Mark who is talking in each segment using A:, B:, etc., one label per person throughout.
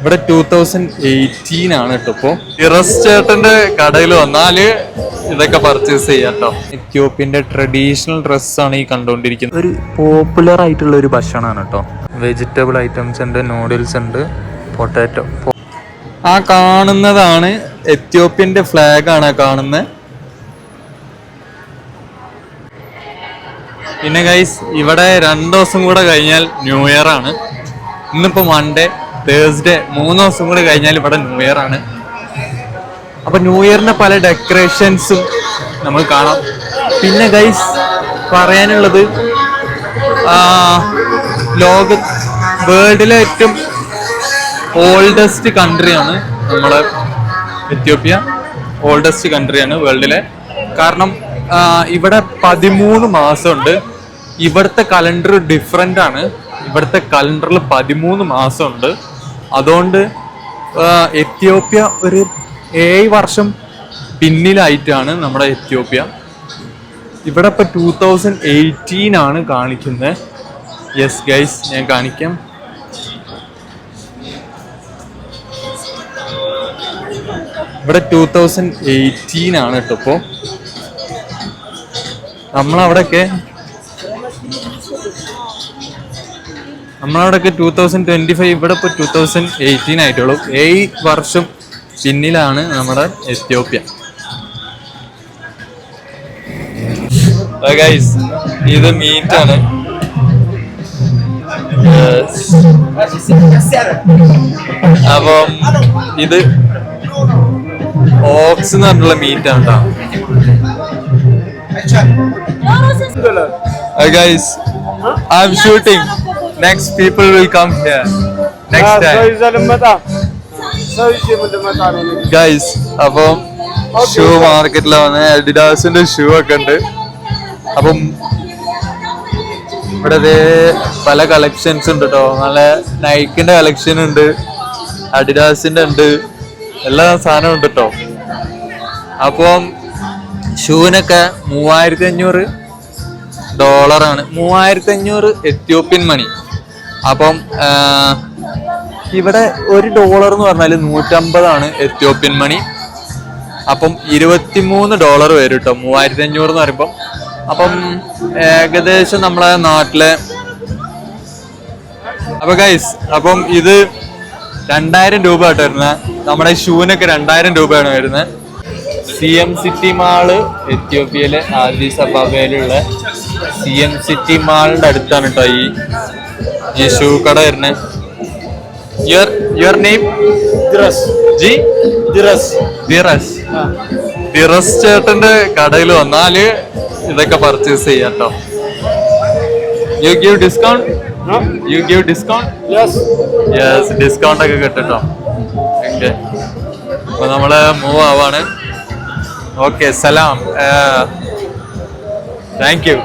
A: ഇവിടെ two thousand eighteen ആണ് കേട്ടോ ഇപ്പോ. ഇറസ് ചേട്ടന്റെ കടയിൽ വന്നാൽ ഇതൊക്കെ പർച്ചേസ് ചെയ്യാട്ടോ കേട്ടോ. എത്യോപ്യന്റെ ട്രഡീഷണൽ ഡ്രസ്സാണ് ഈ കണ്ടുകൊണ്ടിരിക്കുന്നത്. ഒരു പോപ്പുലർ ആയിട്ടുള്ള ഒരു ഭക്ഷണമാണ് കേട്ടോ. വെജിറ്റബിൾ ഐറ്റംസ് ഉണ്ട് നൂഡിൽസ് ഉണ്ട് പൊട്ടാറ്റോ ആ കാണുന്നതാണ് എത്യോപ്യന്റെ ഫ്ലാഗ് ആണ് ആ കാണുന്നത്. പിന്നെ ഗൈസ് ഇവിടെ രണ്ടു ദിവസം കൂടെ കഴിഞ്ഞാൽ ന്യൂ ഇയർ ആണ്. ഇന്നിപ്പോ മൺഡേ തേഴ്സ്ഡേ മൂന്ന് ദിവസം കൂടി കഴിഞ്ഞാൽ ഇവിടെ ന്യൂ ഇയർ ആണ്. അപ്പൊ ന്യൂ ഇയറിന്റെ പല ഡെക്കറേഷൻസും നമ്മൾ കാണാം. പിന്നെ ഗൈസ് പറയാനുള്ളത് ലോക വേൾഡിലെ ഏറ്റവും ഓൾഡസ്റ്റ് കൺട്രിയാണ് നമ്മളെ എത്യോപ്യ ഓൾഡസ്റ്റ് കൺട്രിയാണ് വേൾഡിലെ കാരണം ഇവിടെ പതിമൂന്ന് മാസമുണ്ട്. ഇവിടുത്തെ കലണ്ടർ ഡിഫറെന്റ് ആണ്. ഇവിടുത്തെ കലണ്ടറിൽ പതിമൂന്ന് മാസമുണ്ട്. അതുകൊണ്ട് എത്യോപ്യ ഒരു ഏഴ് വർഷം പിന്നിലായിട്ടാണ് നമ്മുടെ എത്യോപ്യ. ഇവിടെ ഇപ്പോൾ ടൂ തൗസൻഡ് എയ്റ്റീൻ ആണ് കാണിക്കുന്നത്. യെസ് ഗൈസ് ഞാൻ കാണിക്കാം. ഇവിടെ ടൂ തൗസൻഡ് എയ്റ്റീൻ ആണ് കേട്ടോ ഇപ്പോൾ നമ്മളവിടെയൊക്കെ നമ്മളവിടെയൊക്കെ ടൂ തൗസൻഡ് ട്വന്റി ഫൈവ് ഇവിടെ ഇപ്പോൾ ടൂ തൗസൻഡ് എയ്റ്റീൻ ആയിട്ടുള്ളൂ. ഏഴ് വർഷം പിന്നിലാണ് നമ്മുടെ എത്യോപ്യ. ഗൈസ് ഇത് മീറ്റ് ആണ്. അപ്പം ഇത് ഓക്സ് എന്ന് പറഞ്ഞിട്ടുള്ള മീറ്റ് ആണ് കേട്ടോ guys I'm shooting
B: next people will come here. Next time.
A: Guys, അപ്പം ഷൂ മാർക്കറ്റിൽ വന്ന് അഡിഡാസിന്റെ ഷൂ ഒക്കെ ഉണ്ട്. അപ്പം ഇവിടെ പല കളക്ഷൻസ് ഉണ്ട് കേട്ടോ നല്ല നൈക്കിന്റെ കളക്ഷൻ ഉണ്ട് അഡിഡാസിന്റെ ഉണ്ട് എല്ലാ സാധനവും ഉണ്ട് കേട്ടോ അപ്പം ഷൂവിനൊക്കെ മൂവായിരത്തി അഞ്ഞൂറ് ഡോളറാണ് മൂവായിരത്തി അഞ്ഞൂറ് എത്യോപ്യൻ മണി അപ്പം ഇവിടെ ഒരു ഡോളർ എന്ന് പറഞ്ഞാൽ നൂറ്റമ്പതാണ് എത്യോപ്യൻ മണി. അപ്പം ഇരുപത്തിമൂന്ന് ഡോളർ വരും കേട്ടോ മൂവായിരത്തി അഞ്ഞൂറ് എന്ന് പറയുമ്പം. അപ്പം ഏകദേശം നമ്മളെ നാട്ടിലെ അപ്പൊ ഗൈസ് അപ്പം ഇത് രണ്ടായിരം രൂപ ആയിട്ട് വരുന്നത് നമ്മുടെ ഷൂവിനൊക്കെ രണ്ടായിരം രൂപയാണ് വരുന്നത് സി എം സിറ്റി മാൾ എത്യോപ്യയിലെ ആദ്യ അബാബയിലുള്ള സി എം സിറ്റി മാളിന്റെ അടുത്താണ് കേട്ടോ ഈ യേശു കട വരുന്നേ. യുവർ യുവർ നെയിം
B: ദിറസ്.
A: ജി?
B: ദിറസ്.
A: ദിറസ്. ദിറസ് ചേട്ടന്റെ കടയിൽ വന്നാൽ ഇതൊക്കെ പർച്ചേസ് ചെയ്യാട്ടോ you give discount you give discount
B: yes
A: discount ഒക്കെ കിട്ടുട്ടോ ഓക്കെ അപ്പൊ നമ്മൾ മൂവ് ആവാണ്. ഓക്കെ സലാം. താങ്ക് യു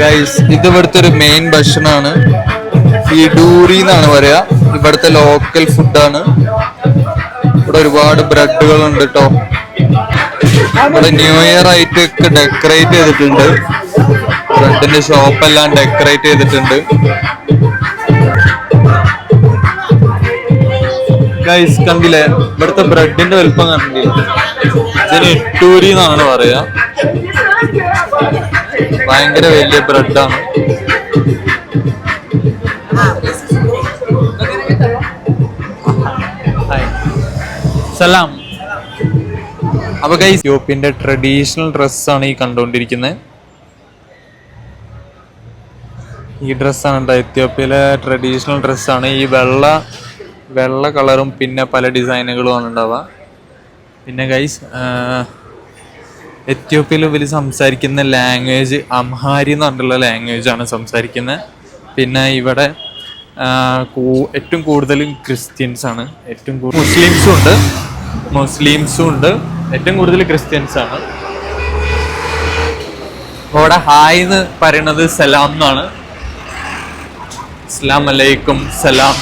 A: ഗൈസ് ഇത് ഇവിടുത്തെ ഒരു മെയിൻ ഭക്ഷണമാണ്. ഈ ഡൂരി എന്നാണ് പറയാ. ഇവിടുത്തെ ലോക്കൽ ഫുഡാണ് ഇവിടെ ഒരുപാട് ബ്രെഡുകൾ ഉണ്ട് കേട്ടോ ഇവിടെ ന്യൂ ഇയർ ആയിട്ട് ഒക്കെ ഡെക്കറേറ്റ് ചെയ്തിട്ടുണ്ട്. ബ്രെഡിന്റെ ഷോപ്പ് എല്ലാം ഡെക്കറേറ്റ് ചെയ്തിട്ടുണ്ട്. ഗൈസ് കണ്ടില്ലേ? ഇവിടുത്തെ ബ്രെഡിന്റെ വലുപ്പം കണ്ടില്ലേ? ഇതിന് ഇട്ടൂരി എന്നാണ് പറയാ. ഭയങ്കര വലിയ ബ്രെഡാണ്. സലാം. അപ്പൊ ഗൈസ് യൂപ്പിന്റെ ട്രഡീഷണൽ ഡ്രസ്സാണ് ഈ കണ്ടുകൊണ്ടിരിക്കുന്നത് ഈ ഡ്രസ്സാണ് കേട്ടോ എത്യോപ്യയിലെ ട്രഡീഷണൽ ഡ്രസ്സാണ് ഈ വെള്ള വെള്ള കളറും പിന്നെ പല ഡിസൈനുകളും ആണ് ഉണ്ടാവുക പിന്നെ ഗൈസ് എത്യോപ്യയിൽ ഇവർ സംസാരിക്കുന്ന ലാംഗ്വേജ് അംഹാരി എന്ന് പറഞ്ഞിട്ടുള്ള ലാംഗ്വേജാണ് സംസാരിക്കുന്നത് പിന്നെ ഇവിടെ ഏറ്റവും കൂടുതലും ക്രിസ്ത്യൻസ് ആണ്. ഏറ്റവും കൂടുതൽ മുസ്ലിംസും ഉണ്ട്. മുസ്ലിംസും ഉണ്ട്. ഏറ്റവും കൂടുതൽ ക്രിസ്ത്യൻസ് ആണ്. അവിടെ ഹായ് എന്ന് പറയുന്നത് സലാം എന്നാണ്. അസ്സലാമു അലൈക്കും സലാം.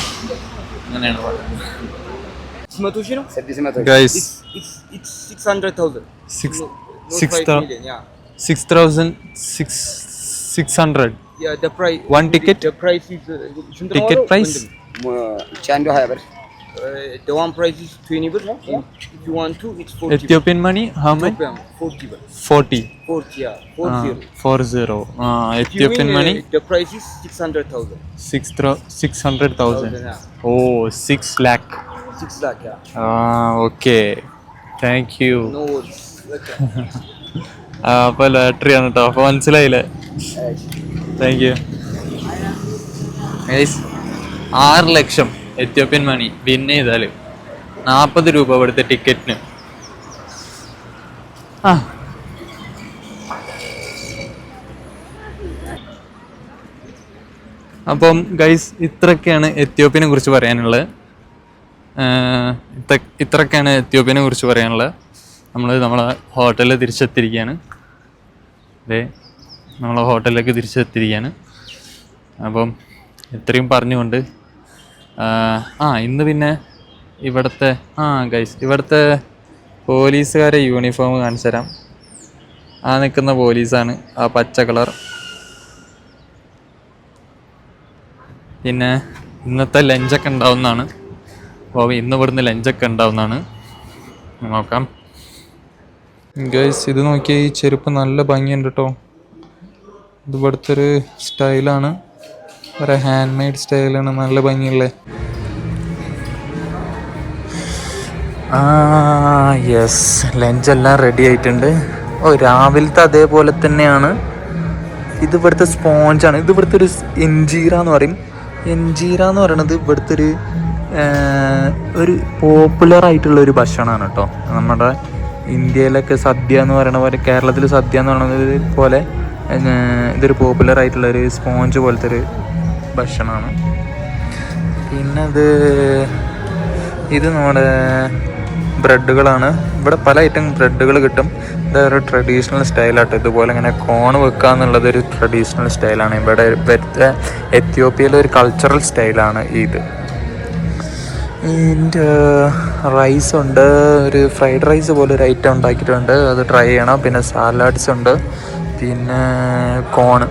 A: അങ്ങനെയാണ് പറയുന്നത് guys
B: six hundred thousand
A: six Six thousand six six hundred.
B: Yeah, the price.
A: One ticket.
B: The, price is. Uh,
A: ticket price.
B: Chando Haber. Uh, the one price is 20 birr. Yeah. If you want to, it's 40.
A: Ethiopian money, how
B: much? 40
A: 40.
B: 40, yeah.
A: Ah, four zero.
B: Four zero.
A: Ah,
B: uh,
A: Ethiopian
B: money? The price is 600,000.
A: 600,000. 600, 000,
B: yeah.
A: Oh, 6 lakh.
B: 6 lakh, yeah.
A: Ah, okay. Thank you.
B: No worries.
A: അപ്പോൾ lottery ആണ് കേട്ടോ അപ്പൊ മനസ്സിലായില്ലേ? Thank you ആറ് ലക്ഷം Ethiopian മണി win ചെയ്താൽ നാൽപ്പത് രൂപ ഇവിടുത്തെ ടിക്കറ്റിന് അപ്പം ഗൈസ് ഇത്രയൊക്കെയാണ് എത്യോപ്യനെ കുറിച്ച് പറയാനുള്ളത്. ഇത്ര ഇത്രയൊക്കെയാണ് എത്യോപ്യനെ കുറിച്ച് പറയാനുള്ളത്. നമ്മൾ നമ്മളെ ഹോട്ടലിൽ തിരിച്ചെത്തിയിരിക്കുകയാണ് അതെ നമ്മളെ ഹോട്ടലിലേക്ക് തിരിച്ചെത്തിയിരിക്കുകയാണ് അപ്പം ഇത്രയും പറഞ്ഞുകൊണ്ട് ആ ഇന്ന് പിന്നെ ഇവിടുത്തെ ആ ഗൈസ് ഇവിടുത്തെ പോലീസുകാരെ യൂണിഫോം കാണിച്ചു തരാം. ആ നിൽക്കുന്ന പോലീസാണ് ആ പച്ച കളർ. പിന്നെ ഇന്നത്തെ ലഞ്ചൊക്കെ ഉണ്ടാവുന്നതാണ്. അപ്പോൾ ഇന്ന് ഇവിടുന്ന് ലഞ്ചൊക്കെ ഉണ്ടാവുന്നതാണ്. നോക്കാം. ഗൈസ് ഇത് നോക്കിയാൽ ഈ ചെരുപ്പ് നല്ല ഭംഗിയുണ്ട് കേട്ടോ ഇത് ഇവിടുത്തെ ഒരു സ്റ്റൈലാണ്. ഒരു ഹാൻഡ് മെയ്ഡ് സ്റ്റൈലാണ് നല്ല ഭംഗിയുള്ളത് ആ യെസ് ലഞ്ച് എല്ലാം റെഡി ആയിട്ടുണ്ട്. ഓ രാവിലത്തെ അതേപോലെ തന്നെയാണ്. ഇത് ഇവിടുത്തെ സ്പോഞ്ചാണ് ഇത് ഇവിടുത്തെ ഒരു എൻജീറ എന്ന് പറയും. എൻജീറ എന്ന് പറയുന്നത് ഇവിടുത്തെ ഒരു ഒരു പോപ്പുലർ ആയിട്ടുള്ള ഒരു ഭക്ഷണമാണ് കേട്ടോ നമ്മുടെ ഇന്ത്യയിലൊക്കെ സദ്യ എന്ന് പറയണ പോലെ കേരളത്തിൽ സദ്യ എന്ന് പറയുന്നത് പോലെ ഇതൊരു പോപ്പുലർ ആയിട്ടുള്ള ഒരു സ്പോഞ്ച് പോലത്തെ ഒരു ഭക്ഷണമാണ്. പിന്നെ ഇത് ഇത് നമ്മുടെ ബ്രെഡുകളാണ്. ഇവിടെ പല ഐറ്റം ബ്രെഡുകൾ കിട്ടും. ഇതൊരു ട്രഡീഷണൽ സ്റ്റൈലാട്ടോ ഇതുപോലെ ഇങ്ങനെ കോണ് വെക്കുക എന്നുള്ളത് ഒരു ട്രഡീഷണൽ സ്റ്റൈലാണ് ഇവിടെ എത്യോപ്യയിലെ ഒരു കൾച്ചറൽ സ്റ്റൈലാണ് ഇത്. എന്റെ റൈസ് ഉണ്ട്. ഒരു ഫ്രൈഡ് റൈസ് പോലെ ഒരു ഐറ്റം ഉണ്ടാക്കിയിട്ടുണ്ട്. അത് ട്രൈ ചെയ്യണം. പിന്നെ സാലഡ്സ് ഉണ്ട്. പിന്നെ കോണ്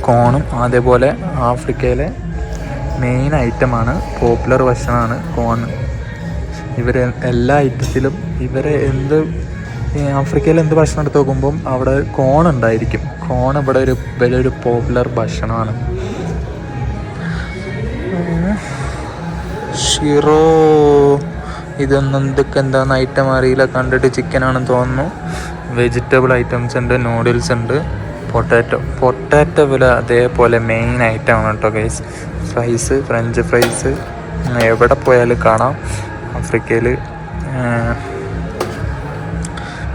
A: കോണും അതേപോലെ ആഫ്രിക്കയിലെ മെയിൻ ഐറ്റമാണ് പോപ്പുലർ ഭക്ഷണമാണ് കോൺ ഇവർ എല്ലാ ഐറ്റത്തിലും ഇവരെ എന്ത് ആഫ്രിക്കയിൽ എന്ത് ഭക്ഷണം എടുത്ത് നോക്കുമ്പം അവിടെ കോൺ ഉണ്ടായിരിക്കും. കോൺ ഇവിടെ ഒരു വലിയൊരു പോപ്പുലർ ഭക്ഷണമാണ്. ഷിറോ ഇതൊന്നും എന്തൊക്കെ എന്താന്ന് ഐറ്റം അറിയില്ല. കണ്ടിട്ട് ചിക്കൻ ആണെന്ന് തോന്നുന്നു. വെജിറ്റബിൾ ഐറ്റംസ് ഉണ്ട് നൂഡിൽസ് ഉണ്ട്. പൊട്ടാറ്റോ പൊട്ടാറ്റോ വില അതേപോലെ മെയിൻ ഐറ്റം ആണ് കേട്ടോ ഗൈസ് ഫ്രൈസ് ഫ്രഞ്ച് ഫ്രൈസ് എവിടെ പോയാലും കാണാം. ആഫ്രിക്കയിൽ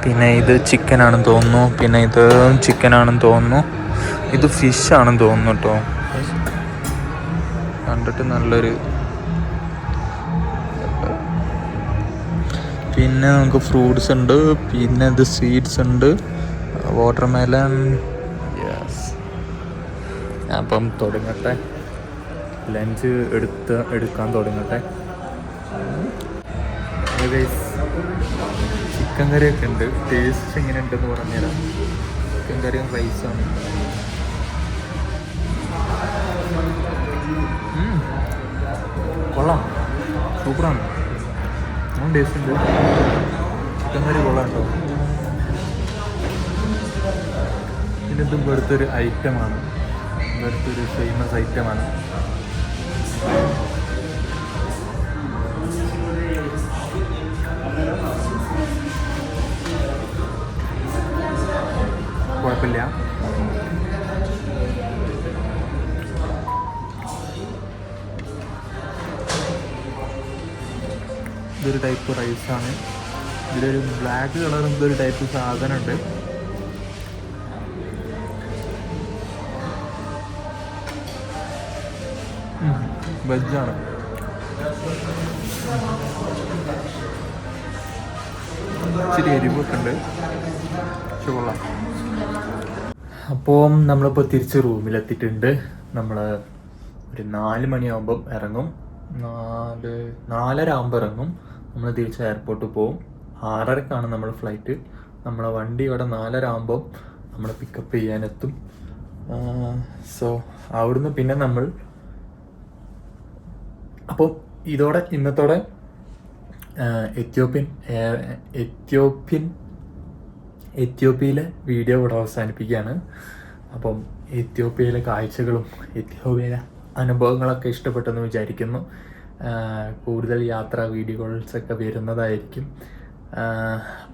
A: പിന്നെ ഇത് ചിക്കൻ ആണെന്ന് തോന്നുന്നു. പിന്നെ ഇത് ചിക്കൻ ആണെന്ന് തോന്നുന്നു. ഇത് ഫിഷ് ആണെന്ന് തോന്നുന്നു കേട്ടോ കണ്ടിട്ട് നല്ലൊരു പിന്നെ നമുക്ക് ഫ്രൂട്ട്സ് ഉണ്ട് പിന്നെ ഇത് സ്വീറ്റ്സ് ഉണ്ട് വാട്ടർ മെലൺ യെസ് അപ്പം തുടങ്ങട്ടെ. ലഞ്ച് എടുത്ത് എടുക്കാൻ തുടങ്ങട്ടെ. ചിക്കൻ കറിയൊക്കെ ഉണ്ട്. ടേസ്റ്റ് എങ്ങനെ ഉണ്ടെന്ന് പറഞ്ഞുതരാം. ചിക്കൻ കറിയും റൈസാണ് കൊള്ളാം. സൂപ്പറാണ് ടേസ്റ്റ് ഉണ്ട്. ചിക്കൻ കറി കൊള്ളാം കേട്ടോ പിന്നെ ഇത് ഇവിടുത്തെ ഒരു ഐറ്റമാണ് ഇവിടുത്തെ ഒരു ഫേമസ് ഐറ്റമാണ് ടൈപ്പ് റൈസാണ് ഇതിലൊരു ബ്ലാക്ക് കളർ എന്തൊരു ടൈപ്പ് സാധനമുണ്ട്. വെജാണ് ഇച്ചിരി എരിവൊക്കെ ഉണ്ട്. കൊള്ളാം. അപ്പോൾ നമ്മളിപ്പോൾ തിരിച്ച് റൂമിലെത്തിയിട്ടുണ്ട്. നമ്മൾ ഒരു നാല് മണിയാകുമ്പം ഇറങ്ങും. നാല് നാലര ആകുമ്പോൾ ഇറങ്ങും. നമ്മൾ തിരിച്ച് എയർപോർട്ടിൽ പോകും ആറരക്കാണ് നമ്മൾ ഫ്ലൈറ്റ് നമ്മളെ വണ്ടി ഇവിടെ നാലര ആകുമ്പോൾ നമ്മളെ പിക്കപ്പ് ചെയ്യാനെത്തും.
C: സോ അവിടുന്ന് പിന്നെ നമ്മൾ അപ്പോൾ ഇതോടെ ഇന്നത്തോടെ എത്യോപ്യൻ എത്യോപ്യൻ എത്യോപ്യയിലെ വീഡിയോ ഇവിടെ അവസാനിപ്പിക്കുകയാണ്. അപ്പം എത്യോപ്യയിലെ കാഴ്ചകളും എത്യോപ്യയിലെ അനുഭവങ്ങളൊക്കെ ഇഷ്ടപ്പെട്ടെന്ന് വിചാരിക്കുന്നു. കൂടുതൽ യാത്രാ വീഡിയോകൾസൊക്കെ വരുന്നതായിരിക്കും.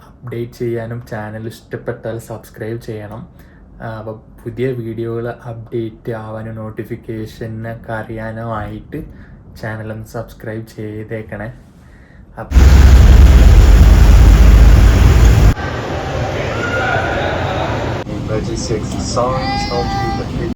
C: അപ്ഡേറ്റ് ചെയ്യാനും ചാനൽ ഇഷ്ടപ്പെട്ടാൽ സബ്സ്ക്രൈബ് ചെയ്യണം. അപ്പോൾ പുതിയ വീഡിയോകൾ അപ്ഡേറ്റ് ആവാനും നോട്ടിഫിക്കേഷനൊക്കെ അറിയാനുമായിട്ട് ചാനലൊന്ന് സബ്സ്ക്രൈബ് ചെയ്തേക്കണേ. അപ്പം
D: Emergency exit songs, hold to